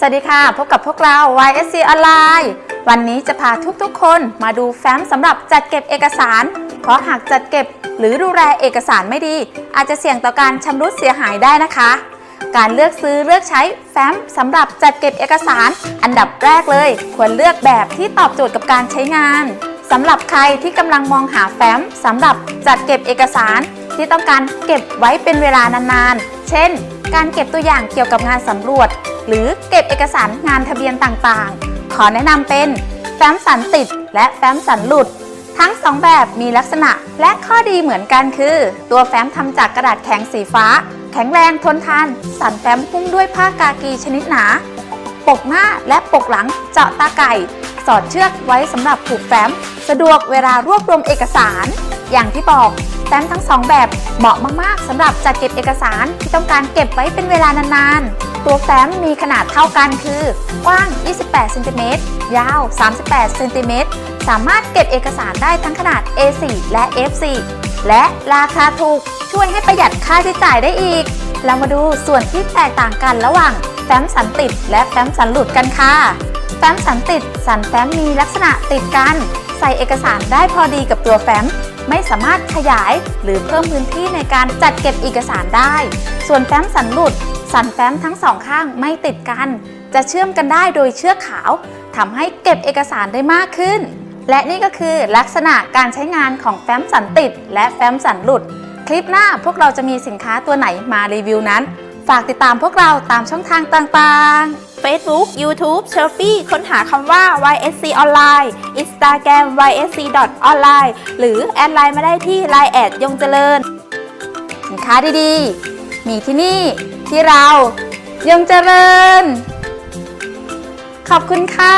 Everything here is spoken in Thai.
สวัสดีค่ะ พบกับพวกเรา YSC ออนไลน์วันนี้จะพาทุกๆ คนมาดูแฟ้มสำหรับจัดเก็บเอกสาร เพราะหากจัดเก็บหรือดูแลเอกสารไม่ดี อาจจะเสี่ยงต่อการชำรุดเสียหายได้นะคะ การเลือกซื้อเลือกใช้แฟ้มสำหรับจัดเก็บเอกสาร อันดับแรกเลย ควรเลือกแบบที่ตอบโจทย์กับการใช้งานสำหรับใครที่กำลังมองหาแฟ้มสำหรับจัดเก็บเอกสารที่ต้องการเก็บไว้เป็นเวลานานๆ เช่น การเก็บตัวอย่างเกี่ยวกับงานสำรวจ หรือเก็บเอกสารงานทะเบียนต่างๆ ขอแนะนำเป็นแฟ้มสันติด และแฟ้มสันหลุด ทั้งสองแบบมีลักษณะและข้อดีเหมือนกันคือ ตัวแฟ้มทำจากกระดาษแข็งสีฟ้า แข็งแรงทนทาน สันแฟ้มหุ้มด้วยผ้ากากีชนิดหนา ปกหน้าและปกหลังเจาะตาไก่ สอดเชือกไว้สำหรับผูกแฟ้ม สะดวกเวลารวบรวมเอกสาร อย่างที่บอก แฟ้มทั้งสองแบบเหมาะมากๆสำหรับจัดเก็บเอกสารที่ต้องการเก็บไว้เป็นเวลานานๆ ตัวแฟ้มมีขนาดเท่ากันคือกว้าง 28เซนติเมตรยาว 38เซนติเมตรสามารถเก็บเอกสารได้ทั้งขนาด A4 และ F4 และราคาถูกช่วยให้ประหยัดค่าใช้จ่ายได้อีก เรามาดูส่วนที่แตกต่างกันระหว่างแฟ้มสันติดและแฟ้มสันหลุดกันค่ะ แฟ้มสันติดสันแฟ้มมีลักษณะติดกัน ใส่เอกสารได้พอดีกับตัวแฟ้ม ไม่สามารถขยายหรือเพิ่มพื้นที่ในการจัดเก็บเอกสารได้ ส่วนแฟ้มสันหลุด สันแฟ้มทั้งสองข้างไม่ติดกัน จะเชื่อมกันได้โดยเชือกขาวทำให้เก็บเอกสารได้มากขึ้น และนี่ก็คือลักษณะการใช้งานของแฟ้มสันติด และแฟ้มสันหลุด คลิปหน้าพวกเราจะมีสินค้าตัวไหนมารีวิวนั้น ฝากติดตามพวกเราตามช่องทางต่างๆ Facebook YouTube Shopee ค้นหาคำว่า YSC Online Instagram YSC online หรือแอดไลน์มาได้ที่ Line แอดยงเจริญ สินค้าดีๆ มีที่นี่ที่เรายงเจริญ ขอบคุณค่ะ